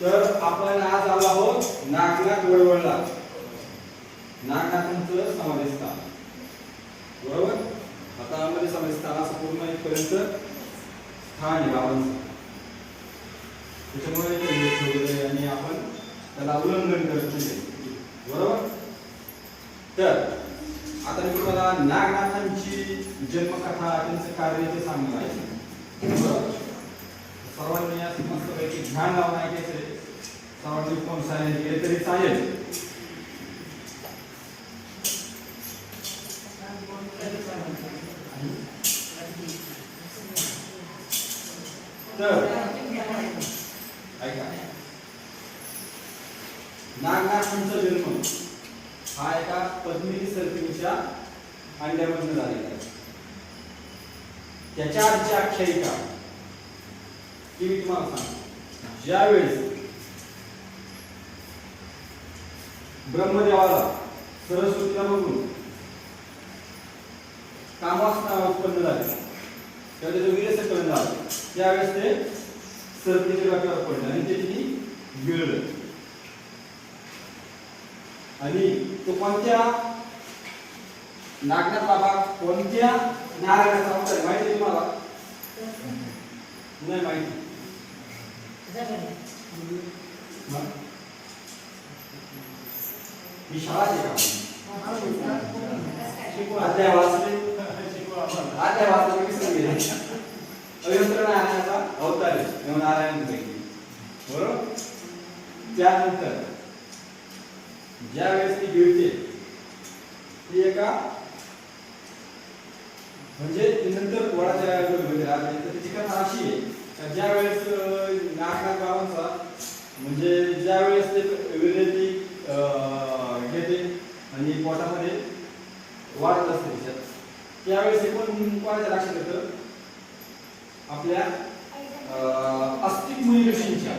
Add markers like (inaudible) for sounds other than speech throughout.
तर आपण आज आलो आहोत नागनाथ वळवळला नागनाथांचं समाधिस्थान. बरोबर? आता मध्ये समाधिस्थान असं पूर्ण इथपर्यंत स्थान आहे बाबांचं. त्याच्यामुळे आणि आपण त्याला उल्लंघन करत नाही बरोबर? तर आता मी तुम्हाला नागनाथांची जन्मकथा त्यांचं कार्य ते सांगणार आहे. बरोबर? सर्वांनी असं मस्तपैकी ध्यान लावून ऐकायचं सहा कोण सायलेंट केले तरी चालेल तर ऐका नागनाथांचा जन्म हा एका पद्मिनी सर्पिणीच्या अंड्यामधून झालेला आहे त्याच्या आधीची आख्यायिका ती मी तुम्हाला सांगतो ज्यावेळेस ब्रह्मदेवाला सरस्वतीला बघून कामासना उत्पन्न झाले तेव्हा त्याचं वीर संकलन झालं त्यावेळेस ते सरपणीच्या डोक्यावर पडलं आणि ते तिने गिळलं आणि तो कोणत्या नागनाथ बाबा कोणत्या नारायणाचा अवतार? माहिती आहे तुम्हाला नाही माहिती? ही शाळा अध्याय वाचले अध्याय वाचले विसरून गेले नारायणाचा अवतार नारायण बरोबर त्यानंतर ज्या वेळेस ती गिळते ती एका म्हणजे नंतर वडाच्या मध्ये तर तिची कथा अशी आहे का ज्या वेळेस नागनाथ बाबांचा म्हणजे ज्या वेळेस ते विरती आणि पोटामध्ये वाढत असते तिच्यात त्यावेळेस हे पण कोणाच्या लक्षात येतं? आपल्या अस्तिक मुनी ऋषींच्या.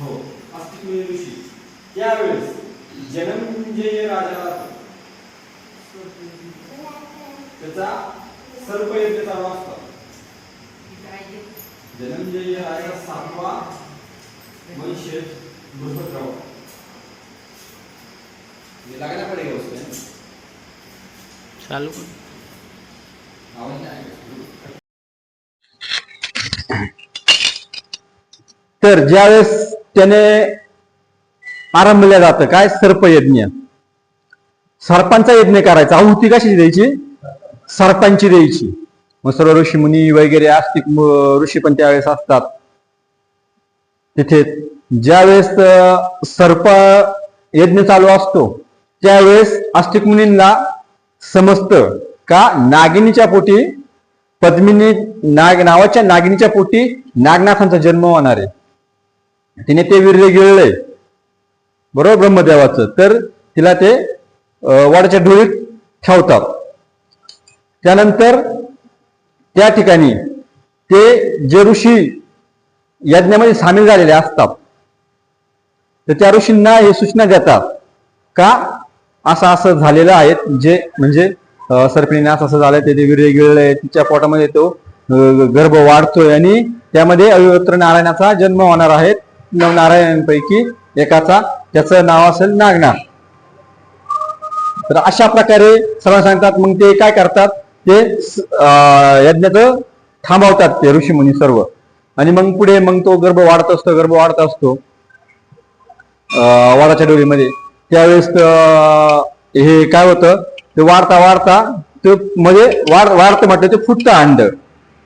हो अस्तिक मुनी ऋषी. त्यावेळेस जन्मजय म्हणजे राजा त्याचा त्याचा सर्पयज्ञ चालू असतो जनमजय म्हणजे राजा सातवा वंशज बृहद्रवा ये लगाना पड़ेगा उसमें। चालू। तर ज्यावेळेस त्याने आरंभल्या जातं काय सर्पयज्ञ सर्पांचा यज्ञ करायचा. आहुती कशी द्यायची? सर्पांची द्यायची. मग सर्व ऋषी मुनी वगैरे आस्तिक ऋषी पण त्यावेळेस असतात. तिथे ज्यावेळेस सर्प यज्ञ चालू असतो त्यावेळेस आस्तिक मुनींना समजतं का नागिनीच्या पोटी पद्मिनी नाग नावाच्या नागिनीच्या पोटी नागनाथांचा जन्म होणार आहे. तिने ते वीर्य गिळलंय बरोबर ब्रह्मदेवाचं. तर तिला ते वाड्याच्या वडाच्या ढोळीत ठेवतात. त्यानंतर त्या ठिकाणी ते जे ऋषी यज्ञामध्ये सामील झालेले असतात. तर त्या ऋषींना हे सूचना देतात का असं असं झालेलं आहे. जे म्हणजे अं, असं असं झालंय ते विरे गिळलंय तिच्या पोटामध्ये तो गर्भ वाढतोय आणि त्यामध्ये अविवत्र नारायणाचा जन्म होणार आहे. नव नारायणांपैकी एकाचा. त्याचं नाव असेल नागनाथ तर अशा प्रकारे सर्व सांगतात मग ते काय करतात? ते अं, यज्ञाचं थांबवतात ते ऋषीमुनी सर्व. आणि मग पुढे मग तो गर्भ वाढत असतो गर्भ वाढत असतो अं, वाडाच्या डोळीमध्ये त्यावेळेस हे काय होतं ते वाढता वाढता ते मध्ये वाढ वाढतं म्हटलं ते फुटतं अंड.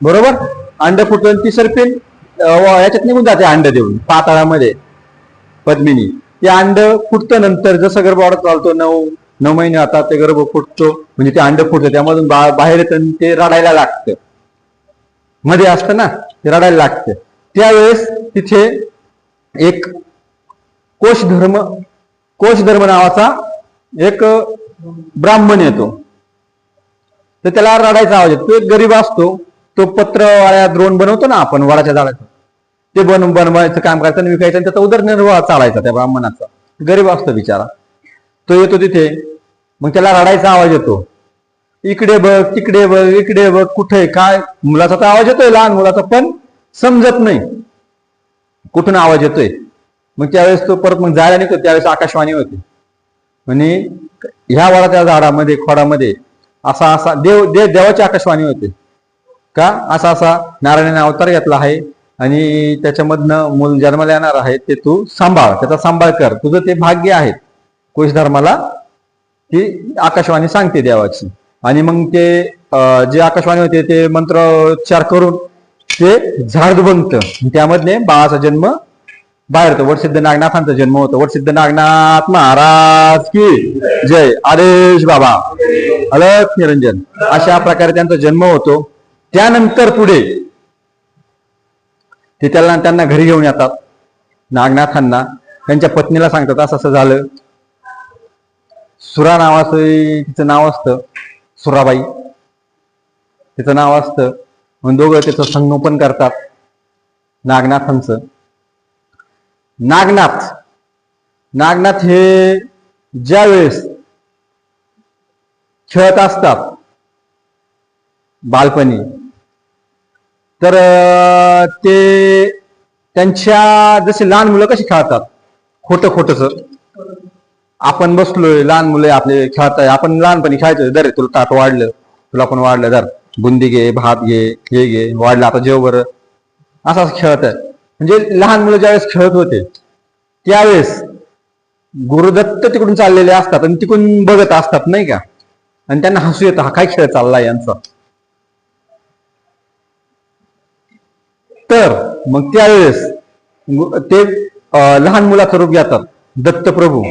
बरोबर? अंड फुटतं आणि ती सरपेन याच्यात निघून जाते अंड देऊन पाताळामध्ये पद्मिनी. ते अंड फुटतं नंतर जसं गर्भ वाढत चालतो नऊ नऊ महिने आता ते गर्भ फुटतो म्हणजे ते अंड फुटतं त्यामधून बा- बाहेर येतं आणि ते रडायला लागतं. मध्ये असतं ना ते रडायला लागतं. त्यावेळेस तिथे एक कोश कोशधर्म कोश धर्म नावाचा एक ब्राह्मण येतो. तर त्याला रडायचा आवाज येतो. तो एक गरीब असतो. तो पत्रवाळ्या द्रोण बनवतो ना आपण वडाच्या झाडाचं. ते बन बनवायचं काम करायचं आणि विकायचं आणि त्याचा उदरनिर्वाह चालायचा त्या ब्राह्मणाचा. गरीब असतो बिचारा. तो येतो तिथे. मग त्याला रडायचा आवाज येतो. इकडे बघ तिकडे बघ इकडे बघ कुठे काय? मुलाचा तर आवाज येतोय लहान मुलाचा पण समजत नाही. कुठून आवाज येतोय? मग त्यावेळेस तो परत मग जायला निघतो त्यावेळेस आकाशवाणी होते. म्हणे ह्या वडाच्या झाडामध्ये खोडामध्ये असा असा देव देव देवाची आकाशवाणी होते. का? असा असा नारायणाने अवतार घेतला आहे आणि त्याच्यामधनं मूल जन्माला येणार आहे ते तू सांभाळ त्याचा सांभाळ कर. तुझं ते भाग्य आहे. कोश धर्माला ती आकाशवाणी सांगते देवाची. आणि मग ते जे आकाशवाणी होते ते मंत्रोच्चार करून ते झाड बनतं त्यामधले बाळाचा जन्म बाहेर तर वडसिद्ध नागनाथांचा जन्म होतो. वडसिद्ध नागनाथ महाराज की जय. आदेश बाबा. अलख निरंजन. अशा प्रकारे त्यांचा जन्म होतो. त्यानंतर पुढे ते त्याला त्यांना घरी घेऊन येतात. नागनाथांना. त्यांच्या पत्नीला सांगतात असं असं झालं. सुरा नावाचं तिचं नाव असतं. सुराबाई. तिचं नाव असतं. दोघं त्याचं संगोपन करतात. नागनाथांचं. नागनाथ. नागनाथ हे ज्या वेळेस खेळत असतात बालपणी तर ते त्यांच्या जसे लहान मुलं कशी खेळतात? खोटं सर आपण बसलोय लहान मुलं आपले खेळताय आपण लहानपणी खेळायचो दर तुला ताट वाढलं तुला पण वाढलं दर. बुंदी घे भात घे हे घे वाढलं आता जेव बरं असं खेळत आहे म्हणजे लहान मुलं ज्यावेळेस खेळत होते त्यावेळेस गुरुदत्त तिकडून चाललेले असतात आणि तिकडून बघत असतात नाही का? आणि त्यांना हसू येतं हा काय खेळ चाललाय यांचा? तर मग त्यावेळेस ते लहान मुलाचं रूप घेतात दत्तप्रभू.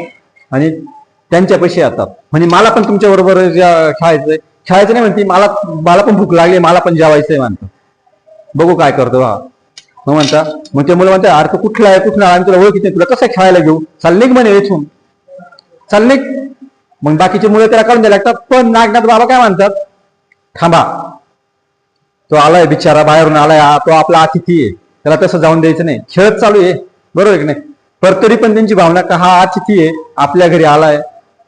आणि त्यांच्या पैसे येतात. म्हणजे मला पण तुमच्या बरोबर खेळायचंय खेळायचं नाही म्हणते मला मला पण भूक लागली मला पण जेवायचंय म्हणतात. बघू काय करतो हा. मग म्हणता मग ते मुलं म्हणतात अर्थ कुठला आहे कुठला आम्ही आणि तुला ओळखीत नाही. तुला कसं खेळायला घेऊ? चालले म्हणे इथून. चालले मग बाकीचे मुलं त्याला काढून द्यायला लागतात. पण नागनाथ बाबा काय म्हणतात? थांबा. तो आलाय बिचारा बाहेरून आलाय. हा, तो आपला अतिथी आहे. त्याला तसं जाऊन द्यायचं नाही. खेळत चालू आहे. बरोबर आहे की नाही? पर तरी पण त्यांची भावना का हा अतिथी आहे. आपल्या घरी आलाय.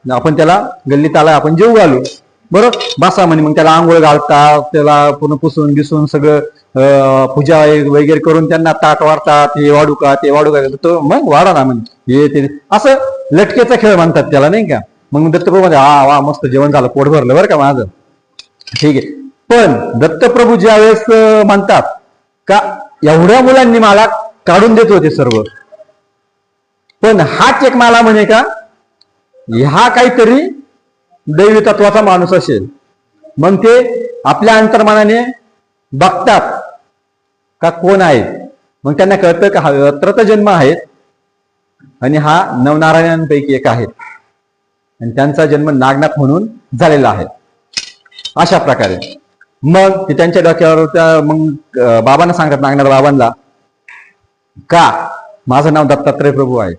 आपण त्याला गल्लीत आलाय. आपण जेव घालू. बरोबर बसा म्हणे मग त्याला आंघोळ घालतात त्याला पूर्ण पुसून बिसून सगळं अं, पूजा वगैरे करून त्यांना ताट वाढतात हे वाढू का ते वाढू का तो मग वाढा ना म्हणे. हे ते असं लटकेचा खेळ म्हणतात त्याला नाही का? मग दत्तप्रभू मध्ये हा वा मस्त जेवण झालं पोट भरलं बरं का माझं. ठीक आहे. पण दत्तप्रभू ज्या वेळेस म्हणतात का एवढ्या मुलांनी मला काढून देत होते सर्व. पण हाच एक मला म्हणे का ह्या काहीतरी दैवी तत्वाचा माणूस असेल. मग ते आपल्या अंतर्मानाने बघतात का कोण आहे? मग त्यांना कळतं का हा अत्रत जन्म आहेत आणि हा नवनारायणांपैकी एक आहेत आणि त्यांचा जन्म नागनाथ म्हणून झालेला आहे. अशा प्रकारे. मग ते त्यांच्या डोक्यावर त्या मग बाबांना सांगतात नागनाथ बाबांना का? माझं नाव दत्तात्रय प्रभू आहे.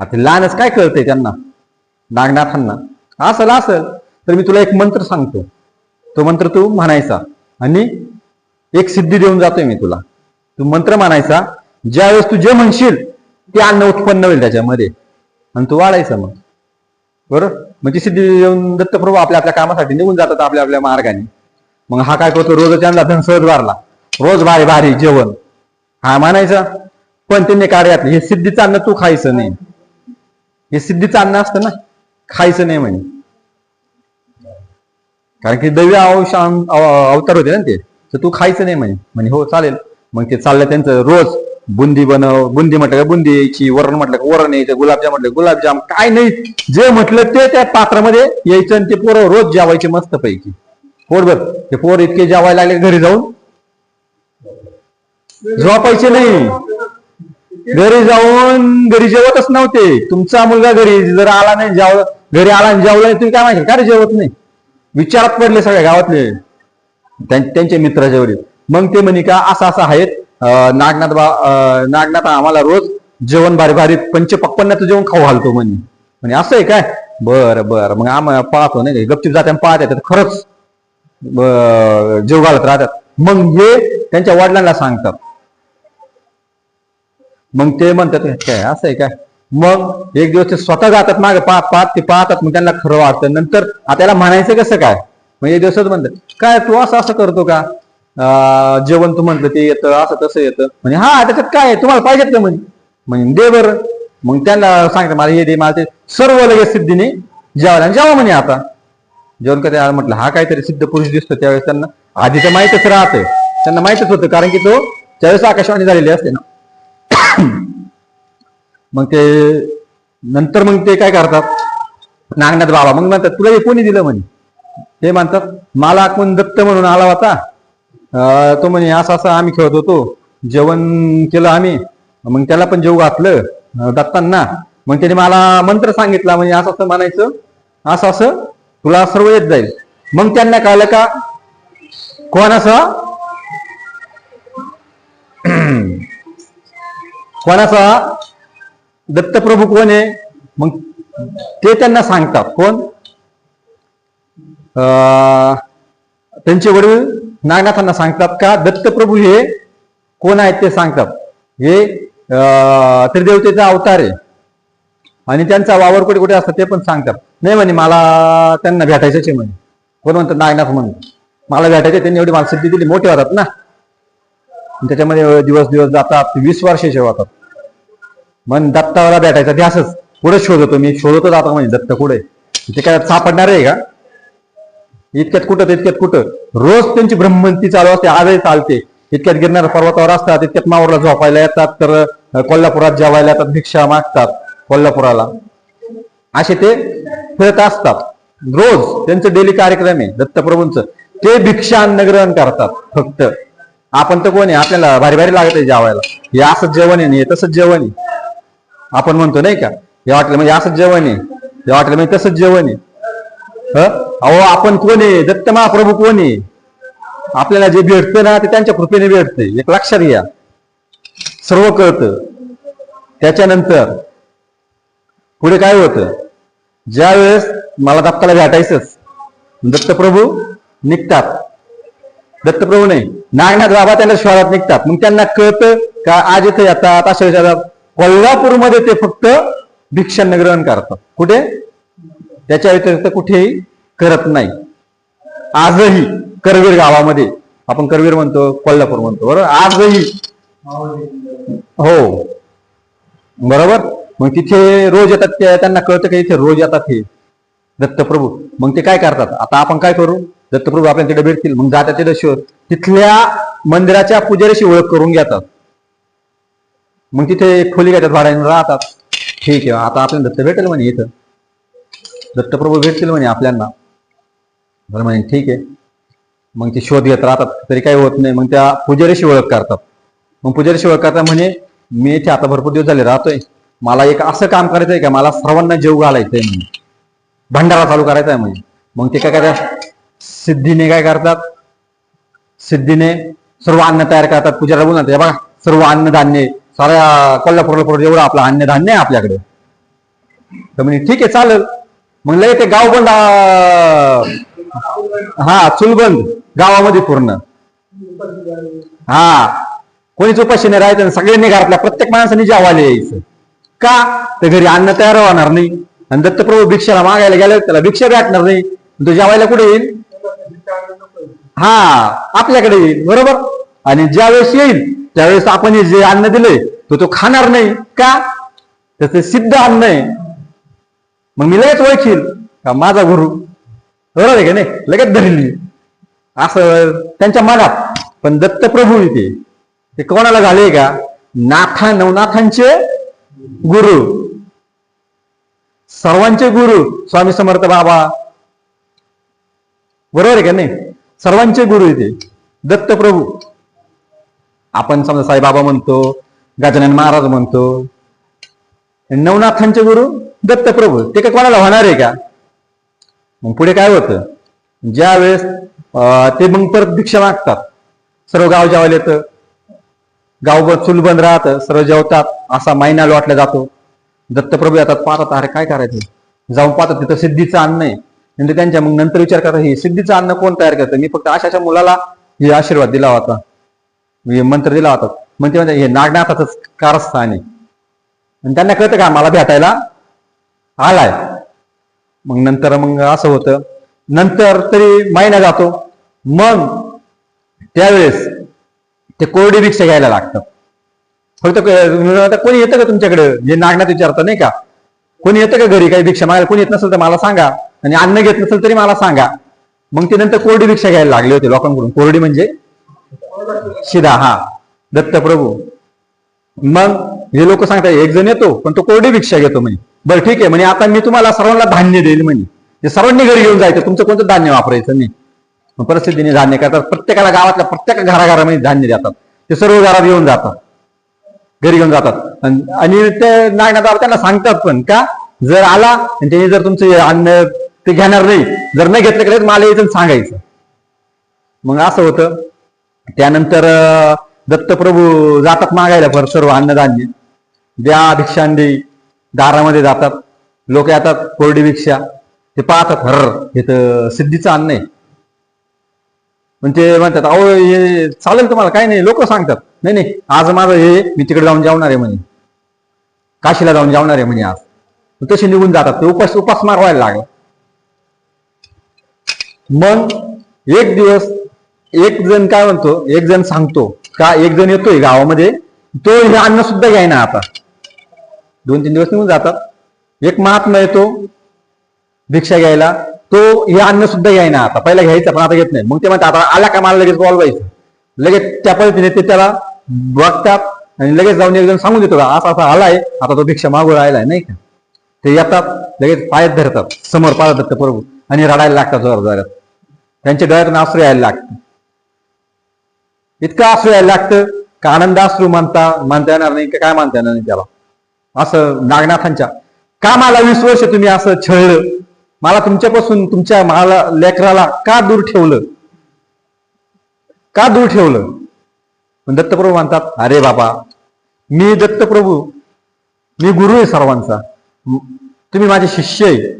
आता लहानच काय कळतंय त्यांना? नागनाथांना. असल असल तर मी तुला एक मंत्र सांगतो. तो मंत्र तू म्हणायचा. आणि एक सिद्धी देऊन जातोय मी तुला. तू मंत्र म्हणायचा ज्यावेळेस तू जे म्हणशील ते अन्न उत्पन्न होईल त्याच्यामध्ये. आणि तू वाढायचा मग. बरोबर? म्हणजे सिद्धी देऊन दत्तप्रभू आपल्या आपल्या कामासाठी निघून जातात आपल्या आपल्या मार्गाने. मग हा काय करतो? रोज त्यांना धन सहज वारला रोज भारी भारी जेवण. हा म्हणायचा. पण त्यांनी कार्यात हे सिद्धीचं अन्न तू खायचं नाही. हे सिद्धीचं अन्न असतं ना. खायचं नाही म्हणे. कारण की दैवी अंश अवतार होते ना ते. तर तू खायचं नाही म्हणे. म्हणे हो चालेल. मग ते चाललं त्यांचं रोज. बुंदी बनव बुंदी म्हटलं का बुंदी यायची वरण म्हटलं का वरण यायचं गुलाबजाम म्हटलं गुलाबजाम. काय नाही. जे म्हटलं ते त्या पात्रामध्ये यायचं आणि ते पोरं रोज जेवायचे मस्त पैकी. पोटभर ते पोर इतके जेवायला लागले घरी जाऊन. झोपायचे नाही. घरी जाऊन घरी जेवतच नव्हते. तुमचा मुलगा घरी जर आला नाही जेव घरी आला आणि जेवला नाही तुम्ही काय माहिती का रे जेवत नाही? विचारात पडले सगळ्या गावातले. त्यांचे मित्र जेवढे मग ते म्हणे का असं असं आहेत. नागनाथ बा नागनाथ आम्हाला रोज जेवण भारी भारी पंचपक्पन्नाचं जेवण खाऊ घालतो म्हणे. म्हणे असं आहे काय? बरं बरं. मग आम्हाला पाहतो नाही गपचिप जात्या जाते आणि पाहत. येतात खरंच ब- जेव घालत राहतात. मग हे त्यांच्या वडिलांना सांगतात. मग ते म्हणतात काय असं आहे काय मग एक दिवस ते स्वतः जातात मागे पाच पाहत ते पाहतात मग त्यांना खरं वाटतं. नंतर आता त्याला म्हणायचं कसं काय? मग एक दिवसच म्हणतात काय तू असं असं करतो का? जेवण तू म्हटलं ते येतं असं तसं येतं. म्हणजे हा त्याच्यात काय आहे? तुम्हाला पाहिजेत का? म्हणे. म्हणजे दे बरं. मग त्यांना सांगितलं मला हे दे मला ते. सर्व लगेच सिद्धीने जेवायला आणि जेवा म्हणे आता. जेवण कधी म्हटलं हा काहीतरी सिद्ध पुरुष दिसतो त्यावेळेस त्यांना. आधी तर माहीतच राहतं त्यांना माहितच होतं कारण की तो त्यावेळेस आकाशवाणी झालेली असते ना. (clears throat) मग ते नंतर मग ते काय करतात? नागनाथ बाबा. मग म्हणतात तुला हे कोणी दिलं म्हणे? ते म्हणतात मला कोण दत्त म्हणून आला होता. तो म्हणे असं असं आम्ही खेळत होतो. जेवण केलं आम्ही. मग त्याला पण जेव घातलं दत्तांना. मग त्याने मला मंत्र सांगितला म्हणजे असं असं म्हणायचं. असं असं तुला सर्व येत जाईल. मग त्यांना कळलं का? कोण असं कोणाचा? दत्तप्रभू कोण आहे? मग ते त्यांना सांगतात. कोण? त्यांचे वडील नागनाथांना सांगतात का दत्तप्रभू हे कोण आहेत ते सांगतात. हे त्रिदेवतेचा अवतार आहे. आणि त्यांचा वावर कुठे कुठे असतात ते पण सांगतात. नाही म्हणे मला त्यांना भेटायचंच आहे म्हणे. कोण म्हणतात नागनाथ म्हणून? मला भेटायचे त्यांनी एवढी मला सिद्धी दिली मोठे होतात ना. त्याच्यामध्ये दिवस दिवस जातात वीस वर्षे शेवतात मग दत्ताला भेटायचा ध्यासच पुढे शोधतो मी शोधतो जातो म्हणजे दत्त कुठे? ते काय सापडणार आहे का? इतक्यात कुठं तर इतक्यात कुठं? रोज त्यांची ब्रह्मंती चालू असते आजही चालते. इतक्यात गिरणार पर्वतावर असतात इतक्यात मावरला झोपायला येतात तर कोल्हापुरात जेवायला येतात भिक्षा मागतात कोल्हापुराला. असे ते फिरत असतात. रोज त्यांचं डेली कार्यक्रम आहे दत्तप्रभूंचं. ते भिक्षा अन्न ग्रहण करतात फक्त. आपण तर कोण आहे आपल्याला भारी भारी लागत आहे जेवायला. हे असंच जेवण आहे आणि तसंच जेवण आहे. आपण म्हणतो नाही का हे वाटलं म्हणजे असंच जेवण आहे. हे वाटलं म्हणजे तसंच जेवण आहे. अहो आपण कोण आहे? दत्त महाप्रभू कोण आहे? आपल्याला जे भेटतं ना ते त्यांच्या कृपेने भेटतंय एक लक्षात घ्या. सर्व कळतं. त्याच्यानंतर पुढे काय होतं? ज्यावेळेस मला दत्ताला भेटायचंच दत्तप्रभू निघतात. दत्तप्रभू नाही नागनाथ बाबा त्यांना शहरात निघतात. मग त्यांना कळतं का आज इथे येतात अशा येतात कोल्हापूरमध्ये ते फक्त भिक्षान्न ग्रहण करतात. कुठे? त्याच्या व्यतिरिक्त कुठेही करत नाही. आजही करवीर गावामध्ये आपण करवीर म्हणतो कोल्हापूर म्हणतो बरोबर? आजही. हो. बरोबर? मग तिथे रोज येतात ते त्यांना कळतं की इथे रोज येतात हे दत्तप्रभू? मग ते काय करतात? आता आपण काय करू? दत्तप्रभू आपल्याला तिथे भेटतील. मग जातात तिथे शोध तिथल्या मंदिराच्या पुजारीशी ओळख करून घेतात. मग तिथे एक खोली घेतात भाड्याने राहतात. ठीक आहे आता आपल्याला दत्त भेटेल म्हणे इथं. दत्तप्रभू भेटतील म्हणे आपल्याला बरं म्हणे ठीक आहे. मग ते शोध घेत राहतात. तरी काही होत नाही. मग त्या पुजारीशी ओळख करतात. मग पुजारीशी ओळख करतात म्हणे मी इथे आता भरपूर दिवस झाले राहतोय. मला एक असं काम करायचंय का? मला सर्वांना जेव घालायचंय म्हणे. भंडारा चालू करायचा आहे म्हणे. मग ते काय करायचं सिद्धीने काय करतात? सिद्धीने सर्व अन्न तयार करतात. पूजाला बोलतात हे बघा सर्व अन्नधान्य साऱ्या कोल्हापूरला पुढे एवढं आपलं अन्नधान्य आहे आपल्याकडे. तर म्हणे ठीक आहे चालेल. मग लय ते गाव बंद हा चुलबंद गावामध्ये पूर्ण. हा कोणीच उपाशी नाही राहायचं सगळ्यांनी घरातल्या प्रत्येक माणसाने जेवायला यायचं. का? ते घरी अन्न तयार होणार नाही. आणि दत्तप्रभू भिक्षाला मागायला गेले त्याला भिक्षा भेटणार नाही. तो जेवायला कुठे येईल? हा आपल्याकडे येईल बरोबर? आणि ज्यावेळेस येईल त्यावेळेस आपण हे जे अन्न दिलंय तो तो खाणार नाही. का? त्याचं सिद्ध अन्न आहे. मग मी लगेच ओळखील. का माझा गुरु? बरोबर आहे का नाही? लगेच धरली. असं त्यांच्या मनात. पण दत्तप्रभू इथे. ते कोणाला झाले का? नाथा नवनाथांचे गुरु. सर्वांचे गुरु. स्वामी समर्थ बाबा. बरोबर आहे का नाही? सर्वांचे गुरु येते दत्तप्रभू आपण समजा साईबाबा म्हणतो गजानन महाराज म्हणतो. नवनाथांचे गुरु दत्तप्रभू ते काय कोणाला होणार आहे का? मग पुढे काय होतं? ज्या वेळेस ते मग परत भिक्षा मागतात. सर्व गाव जेवायला येतं. गावभर चुलबंद राहतं. सर्व जेवतात. असा महिना लोटला जातो. दत्तप्रभू येतात. पाहतात अरे काय करायचं? जाऊन पाहतात. तिथं सिद्धीचं अन्न आहे. त्यांच्या मग नंतर विचार करता हे सिद्धीचं अन्न कोण तयार करतं? मी फक्त अशा अशा मुलाला हे आशीर्वाद दिला होता. हे मंत्र दिला होता. मग ते हे नागनाथाच कारस्थान आहे. आणि त्यांना कळतं का मला भेटायला आलाय. मग नंतर मग असं होतं. नंतर तरी महिना जातो. मग त्यावेळेस ते कोरडी भिक्षा घ्यायला लागतं. फक्त कोणी येतं का तुमच्याकडे? जे नागनाथ विचारतं नाही का? कोणी येतं का घरी? काही भिक्षा मागायला? कोणी येत नसेल तर मला सांगा. आणि अन्न घेत नसेल तरी मला सांगा. मग ते नंतर कोरडी भिक्षा घ्यायला लागली होती लोकांकडून. कोरडी म्हणजे? शिदा हा. दत्तप्रभू. मग हे लोक सांगतात एक जण येतो पण तो कोरडी भिक्षा घेतो म्हणे. बरं ठीक आहे म्हणे आता मी तुम्हाला सर्वांना धान्य देईल म्हणे. ते सर्वांनी घरी घेऊन जायचं तुमचं कोणतं धान्य वापरायचं नाही परिस्थितीने धान्य करतात. प्रत्येकाला गावातल्या प्रत्येक घराघरामध्ये धान्य देतात. ते सर्व घरात येऊन जातात. घरी घेऊन जातात. आणि ते नागनाथावर त्यांना सांगतात पण का? जर आला आणि त्याने जर तुमचे अन्न ते घेणार नाही जर नाही घेतलं तर मला इथून सांगायचं. मग असं होतं. त्यानंतर दत्तप्रभू जातात मागायला पर सर्व अन्नधान्य. द्या भिक्षांदी दारामध्ये जातात. लोक येतात कोरडी भिक्षा. ते पाहतात हर हे तर सिद्धीचं अन्न आहे. पण ते म्हणतात अहो हे चालेल तुम्हाला काही नाही लोक सांगतात. नाही नाही आज माझं हे मी तिकडे जाऊन जेवणार आहे म्हणे. काशीला जाऊन जेवणार आहे म्हणे आज. तसे निघून जातात. ते उपास उपास व्हायला लागला. मग एक दिवस एक जण काय म्हणतो एक जण सांगतो का एक जण येतोय गावामध्ये तो हे अन्न सुद्धा घ्यायना आता. दोन तीन दिवस निघून जातात. एक महात्मा येतो भिक्षा घ्यायला. तो हे अन्न सुद्धा घ्यायना आता. पहिला घ्यायचा पण आता घेत नाही. मग ते म्हणतात आता आला का मला लगेच बोलवायचं लगेच त्या पद्धतीने ते त्याला बघतात आणि लगेच जाऊन एक जण सांगून देतो का असा असा आलाय. आता तो भिक्षा मागू राहिलाय. नाही का? ते येतात लगेच पायात धरतात समोर पाळत दत्त प्रभू. आणि रडायला लागतात जोर जोरात त्यांच्या डोळ्यातून आश्रू यायला लागतं इतकं आश्रू यायला लागतं का आनंदाश्रू मानता मानता येणार नाही का काय मानता येणार नाही त्याला? असं नागनाथांच्या का मला वीस वर्ष तुम्ही असं छळलं. मला तुमच्यापासून तुमच्या मला लेकराला का दूर ठेवलं? का दूर ठेवलं? पण दत्तप्रभू म्हणतात अरे बाबा मी दत्तप्रभू मी गुरु आहे सर्वांचा. तुम्ही माझे शिष्य आहे.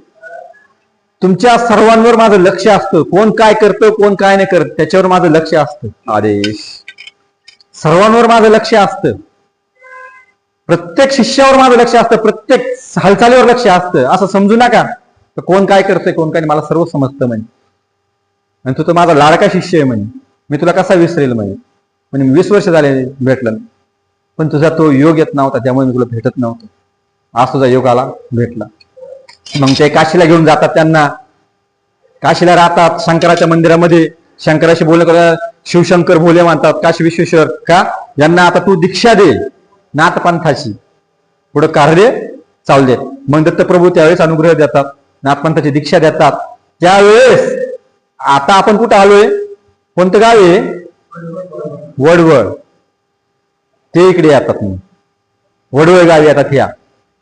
तुमच्या सर्वांवर माझं लक्ष असतं. कोण काय करतं कोण काय नाही करत त्याच्यावर माझं लक्ष असतं. आदेश. सर्वांवर माझं लक्ष असतं. प्रत्येक शिष्यावर माझं लक्ष असतं. प्रत्येक हालचालीवर लक्ष असतं. असं समजू नका. तर कोण काय करतंय कोण काय नाही, मला सर्व समजतं म्हणे. आणि तू तर माझा लाडका शिष्य आहे म्हणे. मी तुला कसा विसरेल म्हणे. म्हणजे वीस वर्ष झाले भेटलं. पण तुझा तो योग येत नव्हता त्यामुळे मी तुला भेटत नव्हतो. आज तुझा योग आला भेटला. मग ते काशीला घेऊन जातात त्यांना. काशीला राहतात शंकराच्या मंदिरामध्ये. शंकराशी बोलणं शिवशंकर भोले मानतात. काशी विश्वेश्वर का? यांना आता तू दीक्षा दे. नाथपंथाशी. पुढं कार्य चालू दे मग दत्तप्रभू त्यावेळेस अनुग्रह देतात. नाथपंथाची दीक्षा देतात. त्यावेळेस आता आपण कुठं आलोय? कोणतं गाव आहे? वडवळ. ते इकडे येतात मग. वडवळ गावी येतात ह्या.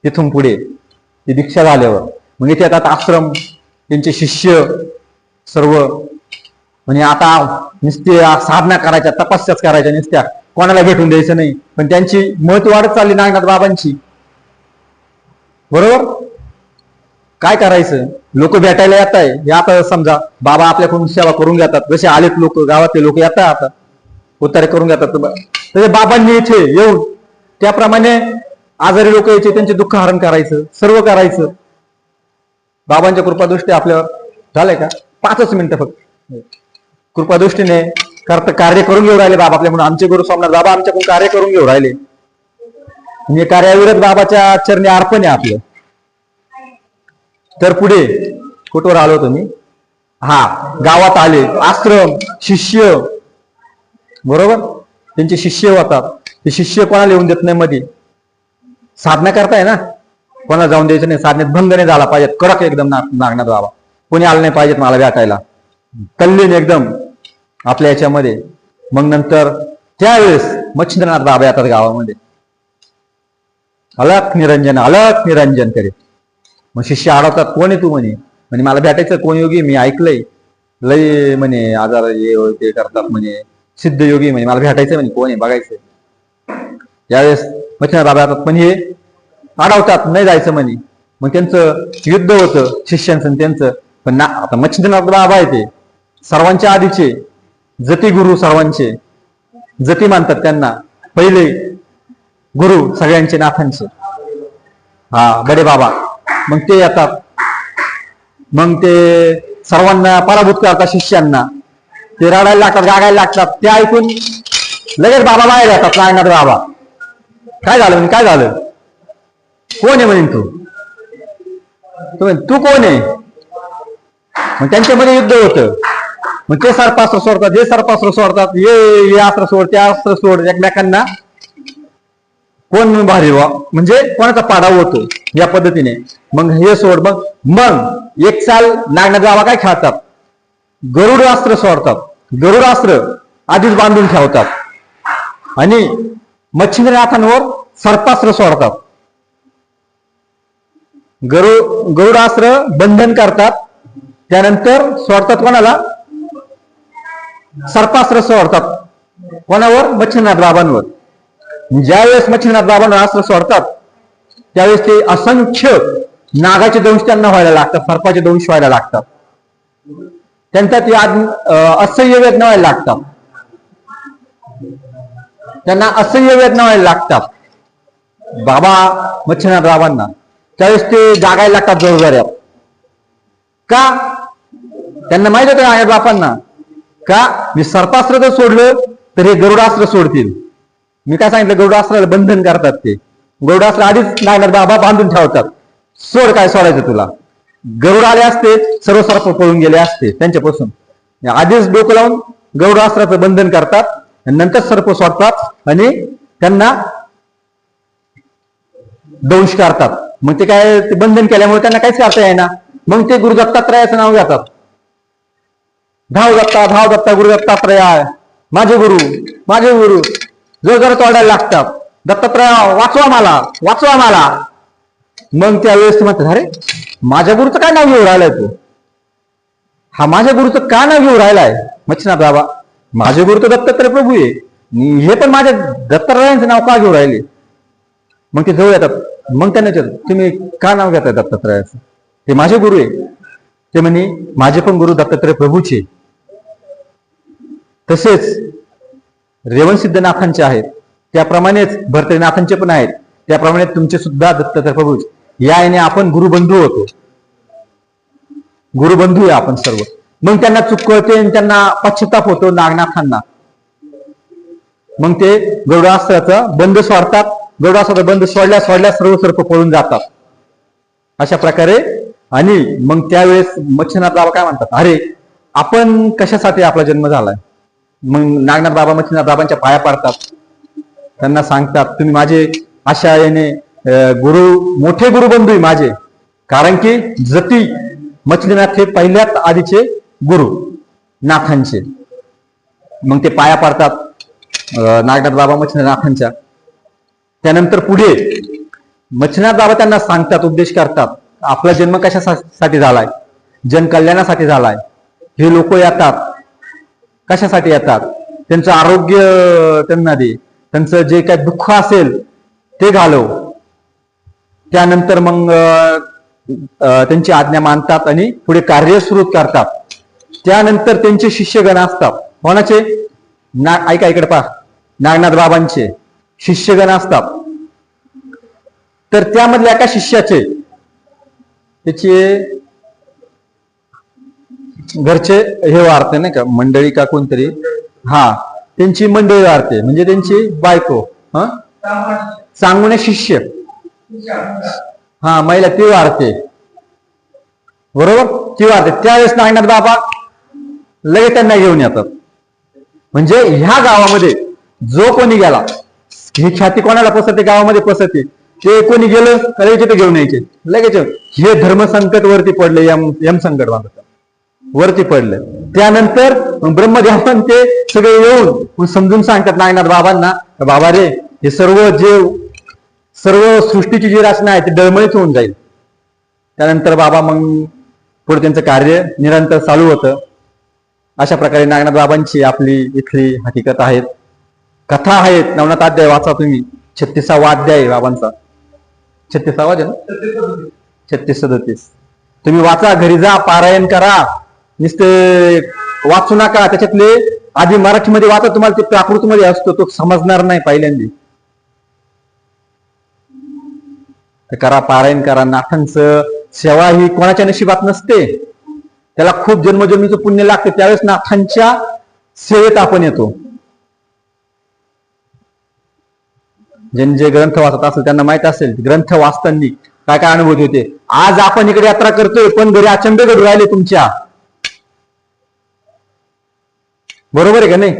तिथून पुढे ती दीक्षा झाल्यावर. मग इथे येतात आश्रम त्यांचे शिष्य सर्व म्हणजे आता नुसते साधना करायच्या तपस्याच करायच्या नुसत्या. कोणाला भेटून द्यायचं नाही. पण त्यांची महत्त्व वाढत चालली नागनाथ बाबांची. बरोबर? काय करायचं? लोक भेटायला येत आहे हे आता समजा बाबा आपल्याकडून सेवा करून घेतात. जसे आलेत लोक गावातले लोक येतात आता. उतारे करून घेतात. तर तसे बाबांनी इथे येऊन त्याप्रमाणे आजारी लोक यायचे त्यांचे दुःख हरण करायचं सर्व करायचं. बाबांच्या कृपादृष्टी आपल्यावर झालंय का? पाचच मिनिटं फक्त. कृपादृष्टीने करत कार्य करून घेऊन राहिले बाबा आपल्या म्हणून. आमचे गुरु सोमनाथ बाबा आमच्याकडून कार्य करून घेऊ राहिले. म्हणजे कार्याविरत बाबाच्या चरणी अर्पण आहे आपलं. तर पुढे कुठवर आलो तुम्ही हा गावात आले. आश्रम शिष्य. बरोबर? त्यांचे शिष्य होतात. ते शिष्य कोणाला येऊन देत नाही मध्ये साधना करताय ना? कोणाला जाऊन द्यायचं नाही. साधनेत भंग नाही झाला पाहिजे कडक एकदम ना- नागनाथ बाबा कोणी आलं नाही पाहिजेत मला भेटायला. तल्लीन एकदम आपल्या याच्यामध्ये. मग नंतर त्यावेळेस मच्छिंद्रनाथ बाबा येतात गावामध्ये. अलख निरंजन अलख निरंजन करे. मग शिष्य अडवतात कोण आहे तू? म्हणे. म्हणे मला भेटायचं कोण योगी? मी ऐकलंय. लय म्हणे आजार हे ते करतात म्हणे. सिद्ध योगी म्हणे मला भेटायचं म्हणे कोण आहे? बघायचं त्यावेळेस मच्छिंद्रनाथ बाबा येतात पण हे अडवतात नाही जायचं म्हणे. मग त्यांचं युद्ध होतं शिष्यांचं त्यांचं. पण ना आता मच्छिंद्रनाथ बाबा आहे ते. सर्वांच्या आधीचे जती गुरु सर्वांचे. जती मानतात त्यांना. पहिले गुरु सगळ्यांचे नाथांचे. हा बडे बाबा. मग ते येतात मग ते सर्वांना पराभूत करतात शिष्यांना. ते रडायला लागतात गागायला लागतात. ते ऐकून लगेच बाबा बाहेर येतात नागनाथ बाबा. काय झालं म्हणजे काय झालं? कोण आहे म्हणे तू? तू तू कोण आहे? मग त्यांच्यामध्ये युद्ध होतं. मग ते सर्पास्त्र सोडतात हे सर्पास्त्र सोडतात ये हे अस्त्र सोड ते अस्त्र सोड एकमेकांना. कोण भारी वा म्हणजे कोणाचा पाडाव होतो या पद्धतीने. मग हे सोड मग मग एक साल नागना बाबा काय खेळतात? गरुड अस्त्र सोडतात. गरुड अस्त्र आधीच बांधून ठेवतात. आणि मच्छिंद्रनाथांवर सर्पास्त्र सोडतात. गरुड गरुडास्त्र बंधन करतात. त्यानंतर सोडतात कोणाला? सर्पास्त्र सोडतात. कोणावर? मच्छिंद्रनाथ बाबांवर. ज्यावेळेस मच्छिंद्रनाथ बाबांवर अस्त्र सोडतात त्यावेळेस ते असंख्य नागाचे दंश त्यांना व्हायला लागतात सर्पाचे दंश व्हायला लागतात. त्यांचा ते असह्य वेदना व्हायला लागतात. त्यांना असह्य वेदना व्हायला लागतात. बाबा मच्छिंद्रनाथ रावांना त्यावेळेस ते जागायला लागतात जोरजोऱ्यात का? त्यांना माहीत होतं आहे बापांना? का? मी सर्पास्त्र जर सोडलं तर हे गरुडास्त्र सोडतील. मी काय सांगितलं? गरुडास्त्राला बंधन करतात ते. गरुडास्त्र आधीच नाही बाबा बांधून ठेवतात. सोड काय सोडायचं तुला? गरुड आले असते सर्व सर्प पळून गेले असते त्यांच्यापासून. आधीच डोकं लावून गरुडास्त्राचं बंधन करतात नंतर सर्प सोडतात. आणि त्यांना दंश करतात. मग ते काय ते बंधन केल्यामुळे त्यांना काहीच करता येईना. मग ते गुरु दत्तात्रयाचं नाव घेतात. धाव दत्ता धाव दत्ता गुरु दत्तात्रय माझे गुरु माझे गुरु. जो जर तोडायला लागतात. दत्तात्रया वाचवा मला वाचवा मला. मग त्यावेळेस ते म्हणतात अरे माझ्या गुरुचं काय नाव घेऊ राहिलाय तू? हा माझ्या गुरुचं का नाव घेऊ राहिलाय? मच्छिनाथ बाबा माझे गुरु तर दत्तात्रय प्रभू आहे. हे पण माझ्या दत्तात्रयांचं नाव का घेऊ राहिले? मग ते जवळ येतात. मग त्यांना विचारतात, तुम्ही का नाव घेताय दत्तात्रयाचं ते माझे गुरु आहे. ते म्हणे माझे पण गुरु दत्तात्रय प्रभूचे तसेच रेवण सिद्धनाथांचे आहेत. त्याप्रमाणेच भरतनाथांचे पण आहेत. त्याप्रमाणे तुमचे सुद्धा दत्तात्रय प्रभू या याने आपण गुरुबंधू होतो. गुरुबंधू आहे आपण सर्व. मग त्यांना चूक कळते आणि त्यांना पश्चाताप होतो नागनाथांना. मग ते गरुडास्त्राचा बंद सोडतात. गरुडास्त्राचा बंद सोडल्या सोडल्या सर्व सर्प पळून जातात. अशा प्रकारे आणि मग त्यावेळेस मच्छिनाथ बाबा काय म्हणतात? अरे आपण कशासाठी आपला जन्म झालाय? मग नागनाथ बाबा मच्छिनाथ बाबांच्या पाया पाडतात. त्यांना सांगतात तुम्ही माझे अशा याने गुरु मोठे गुरुबंधू आहे माझे. कारण की जती मच्छिंद्रनाथ हे पहिल्यात आधीचे गुरु नाथांचे. मग ते पाया पाडतात. नागनाथ बाबा मच्छिंद्रनाथांच्या. त्यानंतर पुढे मच्छनाथ बाबा त्यांना सांगतात उपदेश करतात आपला जन्म कशासाठी झालाय? जनकल्याणासाठी झालाय. हे लोक येतात. कशासाठी येतात? त्यांचं आरोग्य त्यांना दे. त्यांचं जे काय दुःख असेल ते घालव. त्यानंतर मग अं, त्यांची आज्ञा मानतात आणि पुढे कार्य सुरू करतात. त्यानंतर त्यांचे शिष्यगण असतात. कोणाचे? ना ऐका इकडे पहा. नागनाथ बाबांचे शिष्यगण असतात. तर त्यामधल्या एका शिष्याचे त्याचे घरचे हे वारते नाही का मंडळी का कोणतरी? हा त्यांची मंडळी वारते. म्हणजे त्यांची बायको हा? सांगणे शिष्य. हा महिला ती वारते. बरोबर? ती वारते. त्यावेळेस नागनाथ बाबा लगेच त्यांना घेऊन येतात. म्हणजे ह्या गावामध्ये जो कोणी गेला ही ख्याती कोणाला पसरते? गावामध्ये पसरते. ते कोणी गेलं का लगेच ते घेऊन यायचे? लगेच. हे धर्म संकट वरती पडले यम यम संकट बांधतात वरती पडलं. त्यानंतर मग ब्रह्मदेवान ते सगळे येऊन समजून सांगतात नागनाथ बाबांना बाबा रे हे सर्व जे सर्व सृष्टीची जी रचना आहे ती डळमळीत होऊन जाईल. त्यानंतर बाबा मग पुढे त्यांचं कार्य निरंतर चालू होतं. अशा प्रकारे नागनाथ बाबांची आपली इथली हकीकत आहेत. कथा आहेत. नवनाथ अध्याय वाचा तुम्ही. छत्तीसावा अध्याय आहे बाबांचा. छत्तीसावा आहे ना? छत्तीस सदतीस. तुम्ही वाचा घरी जा पारायण करा. नुसते वाचू नका. त्याच्यातले आधी मराठीमध्ये वाचा. तुम्हाला ते प्राकृतमध्ये असतो. तो समजणार नाही पहिल्यांदा. करा पारायण करा. नाथांचं सेवा ही कोणाच्या नशिबात नसते. त्याला खूप जन्मजन्मीचं पुण्य लागते. त्यावेळेस नाथांच्या सेवेत आपण येतो. ज्यांनी जे ग्रंथ वाचत असेल त्यांना माहीत असेल ग्रंथ वाचताना काय काय अनुभूती होते. आज आपण इकडे यात्रा करतोय पण घरी अचंबे घडू राहिले तुमच्या. बरोबर आहे का नाही?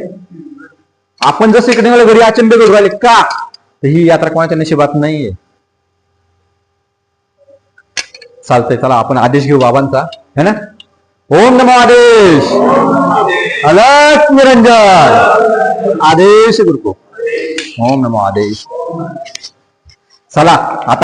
आपण जसं इकडे निघालो घरी अचंबे घडू राहिले. का? तर ही यात्रा कोणाच्या नशिबात नाहीये. चालतंय चला आपण आदेश घेऊ बाबांचा. है ना? ओम नमो आदेश अलक निरंजन आदेश गुरुको ओम नमो आदेश चला आता